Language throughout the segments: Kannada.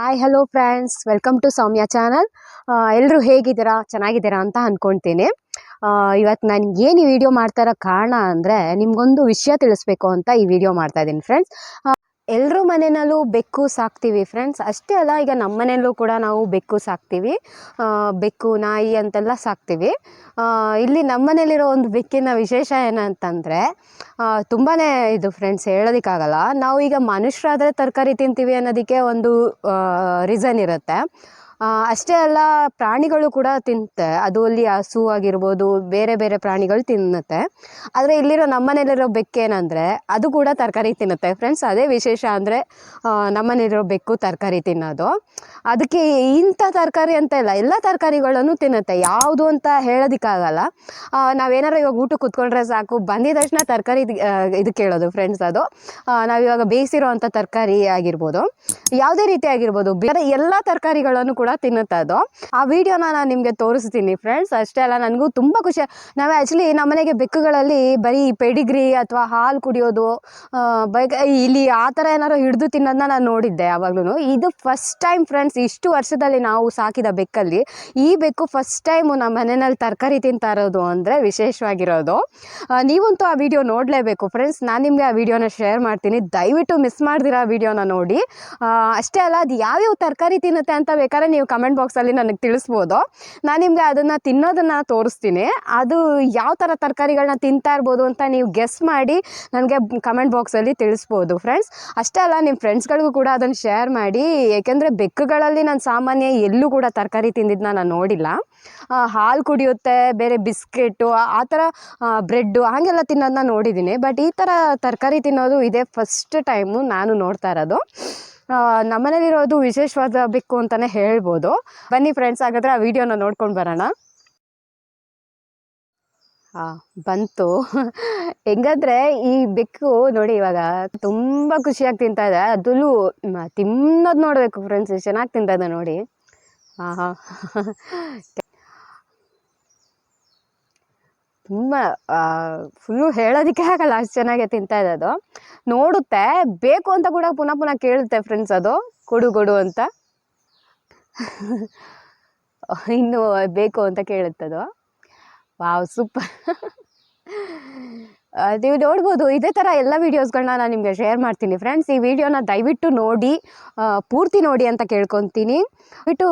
Hi hello friends welcome to Soumya channel ಎಲ್ಲರೂ ಹೇಗಿದ್ದೀರಾ? ಚೆನ್ನಾಗಿದ್ದೀರಾ ಅಂತ ಅಂದ್ಕೊಳ್ತೀನಿ ಇವತ್ತು ನಾನು ಏನು ಈ ವಿಡಿಯೋ ಮಾಡ್ತಾ ಇರೋ ಕಾರಣ ಅಂದರೆ ನಿಮಗೊಂದು ವಿಷಯ ತಿಳಿಸ್ಬೇಕು ಅಂತ ಈ ವಿಡಿಯೋ ಮಾಡ್ತಾ ಇದ್ದೀನಿ ಫ್ರೆಂಡ್ಸ್ ಎಲ್ಲರೂ ಮನೆಯಲ್ಲೂ ಬೆಕ್ಕು ಸಾಕ್ತೀವಿ ಫ್ರೆಂಡ್ಸ್ ಅಷ್ಟೇ ಅಲ್ಲ, ಈಗ ನಮ್ಮ ಮನೆಯಲ್ಲೂ ಕೂಡ ನಾವು ಬೆಕ್ಕು ಸಾಕ್ತೀವಿ. ಬೆಕ್ಕು, ನಾಯಿ ಅಂತೆಲ್ಲ ಸಾಕ್ತೀವಿ. ಇಲ್ಲಿ ನಮ್ಮ ಮನೇಲಿರೋ ಒಂದು ಬೆಕ್ಕಿನ ವಿಶೇಷ ಏನಂತಂದರೆ ತುಂಬಾ ಇದು ಫ್ರೆಂಡ್ಸ್ ಹೇಳೋದಕ್ಕಾಗಲ್ಲ. ನಾವು ಈಗ ಮನುಷ್ಯರಾದರೆ ತರಕಾರಿ ತಿಂತೀವಿ ಅನ್ನೋದಕ್ಕೆ ಒಂದು ರೀಸನ್ ಇರುತ್ತೆ. ಅಷ್ಟೇ ಅಲ್ಲ, ಪ್ರಾಣಿಗಳು ಕೂಡ ತಿನ್ನುತ್ತೆ. ಅದು ಅಲ್ಲಿ ಹಸು ಆಗಿರ್ಬೋದು, ಬೇರೆ ಬೇರೆ ಪ್ರಾಣಿಗಳು ತಿನ್ನುತ್ತೆ. ಆದರೆ ಇಲ್ಲಿರೋ ನಮ್ಮನೇಲಿರೋ ಬೆಕ್ಕೇನಂದರೆ ಅದು ಕೂಡ ತರಕಾರಿ ತಿನ್ನುತ್ತೆ ಫ್ರೆಂಡ್ಸ್ ಅದೇ ವಿಶೇಷ ಅಂದರೆ ನಮ್ಮನೇಲಿರೋ ಬೆಕ್ಕು ತರಕಾರಿ ತಿನ್ನೋದು. ಅದಕ್ಕೆ ಇಂಥ ತರಕಾರಿ ಅಂತ ಇಲ್ಲ, ಎಲ್ಲ ತರಕಾರಿಗಳನ್ನು ತಿನ್ನುತ್ತೆ. ಯಾವುದು ಅಂತ ಹೇಳೋದಕ್ಕಾಗಲ್ಲ. ನಾವೇನಾರು ಇವಾಗ ಊಟ ಕುತ್ಕೊಂಡ್ರೆ ಸಾಕು, ಬಂದಿದ ತಕ್ಷಣ ತರಕಾರಿ ಇದು ಕೇಳೋದು ಫ್ರೆಂಡ್ಸ್ ಅದು. ನಾವಿವಾಗ ಬೇಯಿಸಿರೋ ಅಂಥ ತರಕಾರಿ ಆಗಿರ್ಬೋದು. ಯಾವುದೇ ರೀತಿ ಆಗಿರ್ಬೋದು, ಬೇರೆ ಎಲ್ಲ ತರಕಾರಿಗಳನ್ನು ಕೂಡ ತಿನ್ನುತ್ತೆ ಅದು ಆ ವಿಡಿಯೋನ ನಾನು ನಿಮಗೆ ತೋರಿಸ್ತೀನಿ ಫ್ರೆಂಡ್ಸ್ ಅಷ್ಟೇ ಅಲ್ಲ, ನನಗೂ ತುಂಬ ಖುಷಿ. ನಾವು ಆ್ಯಕ್ಚುಲಿ ನಮ್ಮನೆಗೆ ಬೆಕ್ಕುಗಳಲ್ಲಿ ಬರೀ ಪೆಡಿಗ್ರಿ ಅಥವಾ ಹಾಲು ಕುಡಿಯೋದು ಬೈಕ್ ಇಲ್ಲಿ ಆ ಥರ ಏನಾರು ಹಿಡಿದು ತಿನ್ನೋದನ್ನ ನಾನು ನೋಡಿದ್ದೆ ಯಾವಾಗ್ಲೂ ಇದು ಫಸ್ಟ್ ಟೈಮ್ ಫ್ರೆಂಡ್ಸ್ ಇಷ್ಟು ವರ್ಷದಲ್ಲಿ ನಾವು ಸಾಕಿದ ಬೆಕ್ಕಲ್ಲಿ ಈ ಬೆಕ್ಕು ಫಸ್ಟ್ ಟೈಮು ನಮ್ಮ ಮನೆಯಲ್ಲಿ ತರಕಾರಿ ತಿಂತಾ ಇರೋದು ಅಂದರೆ ವಿಶೇಷವಾಗಿರೋದು. ನೀವಂತೂ ಆ ವಿಡಿಯೋ ನೋಡಲೇಬೇಕು ಫ್ರೆಂಡ್ಸ್ ನಾನು ನಿಮಗೆ ಆ ವಿಡಿಯೋನ ಶೇರ್ ಮಾಡ್ತೀನಿ. ದಯವಿಟ್ಟು ಮಿಸ್ ಮಾಡ್ದಿರ ಆ ವಿಡಿಯೋನ ನೋಡಿ. ಅಷ್ಟೇ ಅಲ್ಲ, ಅದು ಯಾವ್ಯಾವ ತರಕಾರಿ ತಿನ್ನುತ್ತೆ ಅಂತ ಬೇಕಾದ್ರೆ ನೀವು ಕಮೆಂಟ್ ಬಾಕ್ಸಲ್ಲಿ ನನಗೆ ತಿಳಿಸ್ಬೋದು. ನಾನು ನಿಮಗೆ ಅದನ್ನು ತಿನ್ನೋದನ್ನು ತೋರಿಸ್ತೀನಿ. ಅದು ಯಾವ ಥರ ತರಕಾರಿಗಳನ್ನ ತಿಂತಾ ಇರ್ಬೋದು ಅಂತ ನೀವು ಗೆಸ್ ಮಾಡಿ ನನಗೆ ಕಮೆಂಟ್ ಬಾಕ್ಸಲ್ಲಿ ತಿಳಿಸ್ಬೋದು ಫ್ರೆಂಡ್ಸ್ ಅಷ್ಟೇ ಅಲ್ಲ ನಿಮ್ಮ ಫ್ರೆಂಡ್ಸ್ಗಳಿಗೂ ಕೂಡ ಅದನ್ನು ಶೇರ್ ಮಾಡಿ. ಏಕೆಂದರೆ ಬೆಕ್ಕುಗಳಲ್ಲಿ ನಾನು ಸಾಮಾನ್ಯ ಎಲ್ಲೂ ಕೂಡ ತರಕಾರಿ ತಿಂದಿದ್ದನ್ನ ನಾನು ನೋಡಿಲ್ಲ. ಹಾಲು ಕುಡಿಯುತ್ತೆ, ಬೇರೆ ಬಿಸ್ಕೆಟು, ಆ ಥರ ಬ್ರೆಡ್ಡು ಹಾಗೆಲ್ಲ ತಿನ್ನೋದನ್ನ ನೋಡಿದ್ದೀನಿ ಬಟ್ ಈ ಥರ ತರಕಾರಿ ತಿನ್ನೋದು ಇದೇ ಫಸ್ಟ್ ಟೈಮು ನಾನು ನೋಡ್ತಾ ಇರೋದು. ನಮ್ಮನೇಲಿರೋದು ವಿಶೇಷವಾದ ಬೆಕ್ಕು ಅಂತಲೇ ಹೇಳ್ಬೋದು. ಬನ್ನಿ ಫ್ರೆಂಡ್ಸ್ ಹಾಗಾದ್ರೆ ಆ ವಿಡಿಯೋನ ನೋಡ್ಕೊಂಡು ಬರೋಣ. ಹಾಂ ಬಂತು. ಹೆಂಗಂದ್ರೆ ಈ ಬೆಕ್ಕು ನೋಡಿ ಇವಾಗ ತುಂಬ ಖುಷಿಯಾಗಿ ತಿಂತಾ ಇದೆ. ಅದಲ್ಲೂ ತಿನ್ನೋದು ನೋಡಬೇಕು ಫ್ರೆಂಡ್ಸ್ ಚೆನ್ನಾಗಿ ತಿಂತಾ ಇದೆ ನೋಡಿ. ಹಾಂ ತುಂಬ ಫುಲ್ಲು ಹೇಳೋದಕ್ಕೆ ಆಗಲ್ಲ ಅಷ್ಟು ಚೆನ್ನಾಗೆ ತಿಂತಾ ಇದೆ ಅದು ನೋಡುತ್ತೆ, ಬೇಕು ಅಂತ ಕೂಡ ಪುನಃ ಪುನಃ ಕೇಳುತ್ತೆ ಫ್ರೆಂಡ್ಸ್ ಅದು. ಕೊಡು ಕೊಡು ಅಂತ. ಇನ್ನು ಬೇಕು ಅಂತ ಕೇಳುತ್ತದು. ವಾವ್ ಸೂಪರ್ ನೀವು ನೋಡ್ಬೋದು, ಇದೇ ಥರ ಎಲ್ಲ ವೀಡಿಯೋಸ್ಗಳನ್ನ ನಾನು ನಿಮಗೆ ಶೇರ್ ಮಾಡ್ತೀನಿ. ಫ್ರೆಂಡ್ಸ್ ಈ ವಿಡಿಯೋನ ದಯವಿಟ್ಟು ನೋಡಿ ಪೂರ್ತಿ ನೋಡಿ ಅಂತ ಕೇಳ್ಕೊತೀನಿ. ಬಿಟ್ಟು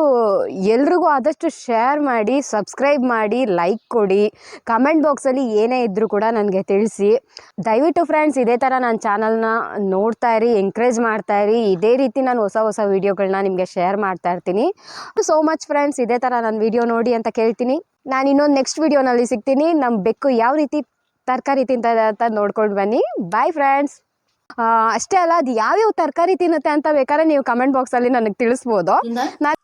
ಎಲ್ರಿಗೂ ಆದಷ್ಟು ಶೇರ್ ಮಾಡಿ ಸಬ್ಸ್ಕ್ರೈಬ್ ಮಾಡಿ ಲೈಕ್ ಕೊಡಿ. ಕಮೆಂಟ್ ಬಾಕ್ಸಲ್ಲಿ ಏನೇ ಇದ್ದರೂ ಕೂಡ ನನಗೆ ತಿಳಿಸಿ. ದಯವಿಟ್ಟು ಫ್ರೆಂಡ್ಸ್ ಇದೇ ಥರ ನಾನು ಚಾನಲ್ನ ನೋಡ್ತಾ ಇರಿ ಎಂಕರೇಜ್ ಮಾಡ್ತಾ ಇರಿ. ಇದೇ ರೀತಿ ನಾನು ಹೊಸ ಹೊಸ ವೀಡಿಯೋಗಳನ್ನ ನಿಮಗೆ ಶೇರ್ ಮಾಡ್ತಾ ಇರ್ತೀನಿ. ಸೋ ಮಚ್ ಫ್ರೆಂಡ್ಸ್ ಇದೇ ಥರ ನಾನು ವಿಡಿಯೋ ನೋಡಿ ಅಂತ ಕೇಳ್ತೀನಿ. ನಾನು ಇನ್ನೊಂದು ನೆಕ್ಸ್ಟ್ ವೀಡಿಯೋನಲ್ಲಿ ಸಿಗ್ತೀನಿ. ನಮ್ಮ ಬೆಕ್ಕು ಯಾವ ರೀತಿ ತರಕಾರಿ ತಿಂತದೆ ಅಂತ ನೋಡ್ಕೊಂಡು ಬನ್ನಿ. ಬಾಯ್ ಫ್ರೆಂಡ್ಸ್ ಅಷ್ಟೇ ಅಲ್ಲ ಅದು ಯಾವ್ಯಾವ ತರಕಾರಿ ತಿನ್ನುತ್ತೆ ಅಂತ ಬೇಕಾದ್ರೆ ನೀವು ಕಮೆಂಟ್ ಬಾಕ್ಸಲ್ಲಿ ನನಗೆ ತಿಳಿಸ್ಬೋದು. ನಾನು